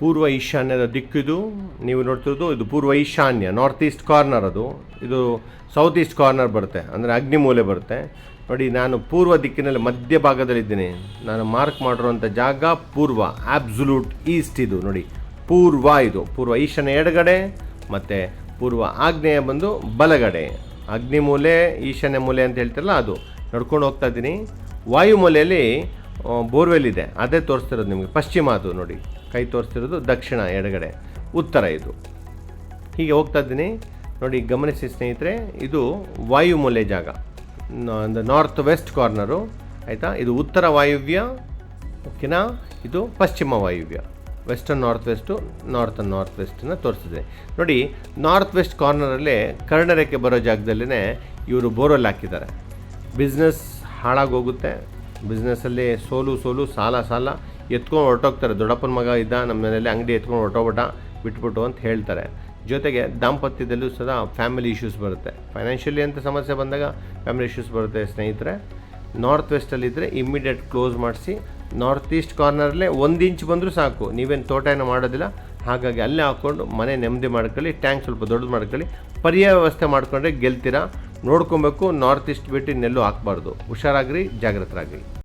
ಪೂರ್ವ ಈಶಾನ್ಯದ ದಿಕ್ಕಿದು, ನೀವು ನೋಡ್ತಿರೋದು ಇದು ಪೂರ್ವ ಈಶಾನ್ಯ ನಾರ್ತ್ ಈಸ್ಟ್ ಕಾರ್ನರ್ ಅದು. ಇದು ಸೌತ್ ಈಸ್ಟ್ ಕಾರ್ನರ್ ಬರುತ್ತೆ, ಅಂದರೆ ಅಗ್ನಿ ಮೂಲೆ ಬರುತ್ತೆ. ನೋಡಿ, ನಾನು ಪೂರ್ವ ದಿಕ್ಕಿನಲ್ಲಿ ಮಧ್ಯ ಭಾಗದಲ್ಲಿದ್ದೀನಿ. ನಾನು ಮಾರ್ಕ್ ಮಾಡಿರುವಂಥ ಜಾಗ ಪೂರ್ವ ಆಬ್ಸುಲೂಟ್ ಈಸ್ಟ್ ಇದು. ನೋಡಿ, ಪೂರ್ವ ಇದು. ಪೂರ್ವ ಈಶಾನ್ಯ ಎಡಗಡೆ, ಮತ್ತು ಪೂರ್ವ ಆಗ್ನೇಯ ಬಂದು ಬಲಗಡೆ. ಅಗ್ನಿ ಮೂಲೆ ಈಶಾನ್ಯ ಮೂಲೆ ಅಂತ ಹೇಳ್ತಿರಲ್ಲ ಅದು. ನಡ್ಕೊಂಡು ಹೋಗ್ತಾ ಇದ್ದೀನಿ. ವಾಯುಮೂಲೆಯಲ್ಲಿ ಬೋರ್ವೆಲ್ ಇದೆ. ಅದೇ ತೋರಿಸ್ತಿರೋದು ನಿಮಗೆ. ಪಶ್ಚಿಮ ಅದು ನೋಡಿ. ಕೈ ತೋರಿಸ್ತಿರೋದು ದಕ್ಷಿಣ, ಎಡಗಡೆ. ಉತ್ತರ ಇದು. ಹೀಗೆ ಹೋಗ್ತಾ ಇದ್ದೀನಿ. ನೋಡಿ, ಗಮನಿಸಿ ಸ್ನೇಹಿತರೆ, ಇದು ವಾಯುಮೂಲೆ ಜಾಗ. ಅಂದರೆ ನಾರ್ತ್ ವೆಸ್ಟ್ ಕಾರ್ನರು ಆಯಿತಾ? ಇದು ಉತ್ತರ ವಾಯುವ್ಯ, ಓಕೆನಾ? ಇದು ಪಶ್ಚಿಮ ವಾಯುವ್ಯ. Western north west north north ವೆಸ್ಟನ್ನು ತೋರಿಸಿದೆ ನೋಡಿ ನಾರ್ತ್ ವೆಸ್ಟ್ ಕಾರ್ನರಲ್ಲೇ ಕರ್ಣರೇಖೆ ಬರೋ ಜಾಗದಲ್ಲೇ ಇವರು ಬೋರ್ವೆಲ್ ಹಾಕಿದ್ದಾರೆ. ಬಿಸ್ನೆಸ್ ಹಾಳಾಗೋಗುತ್ತೆ ಬಿಸ್ನೆಸ್ಸಲ್ಲಿ ಸೋಲು ಸೋಲು, ಸಾಲ ಸಾಲ ಎತ್ಕೊಂಡು ಹೊರಟೋಗ್ತಾರೆ. ದೊಡ್ಡಪ್ಪನ ಮಗ ಇದ್ದ, ನಮ್ಮ ಮನೇಲಿ ಅಂಗಡಿ ಎತ್ಕೊಂಡು ಹೊರಟೋಗ್ಬಿಟ್ಟ, ಬಿಟ್ಬಿಟ್ಟು ಅಂತ ಹೇಳ್ತಾರೆ. ಜೊತೆಗೆ ದಾಂಪತ್ಯದಲ್ಲೂ ಸದಾ ಫ್ಯಾಮಿಲಿ ಇಶ್ಯೂಸ್ ಬರುತ್ತೆ. ಫೈನಾನ್ಷಿಯಲಿ ಅಂತ ಸಮಸ್ಯೆ ಬಂದಾಗ ಫ್ಯಾಮಿಲಿ ಇಶ್ಯೂಸ್ ಬರುತ್ತೆ ಸ್ನೇಹಿತರೆ. ನಾರ್ತ್ ವೆಸ್ಟಲ್ಲಿದ್ದರೆ ಇಮ್ಮಿಡಿಯೇಟ್ ಕ್ಲೋಸ್ ಮಾಡಿಸಿ ನಾರ್ತ್ ಈಸ್ಟ್ ಕಾರ್ನರಲ್ಲೇ ಒಂದು ಇಂಚ್ ಬಂದರೂ ಸಾಕು. ನೀವೇನು ತೋಟ ಏನೋ ಮಾಡೋದಿಲ್ಲ. ಹಾಗಾಗಿ ಅಲ್ಲೇ ಹಾಕ್ಕೊಂಡು ಮನೆ ನೆಮ್ಮದಿ ಮಾಡ್ಕೊಳ್ಳಿ ಟ್ಯಾಂಕ್ ಸ್ವಲ್ಪ ದೊಡ್ಡದು ಮಾಡ್ಕೊಳ್ಳಿ. ಪರ್ಯಾಯ ವ್ಯವಸ್ಥೆ ಮಾಡಿಕೊಂಡ್ರೆ ಗೆಲ್ತೀರಾ? ನೋಡ್ಕೊಬೇಕು ನಾರ್ತ್ ಈಸ್ಟ್ ಬಿಟ್ಟು ಇನ್ನೆಲ್ಲೂ ಹಾಕ್ಬಾರ್ದು. ಹುಷಾರಾಗ್ರಿ ಜಾಗ್ರತರಾಗ್ರಿ.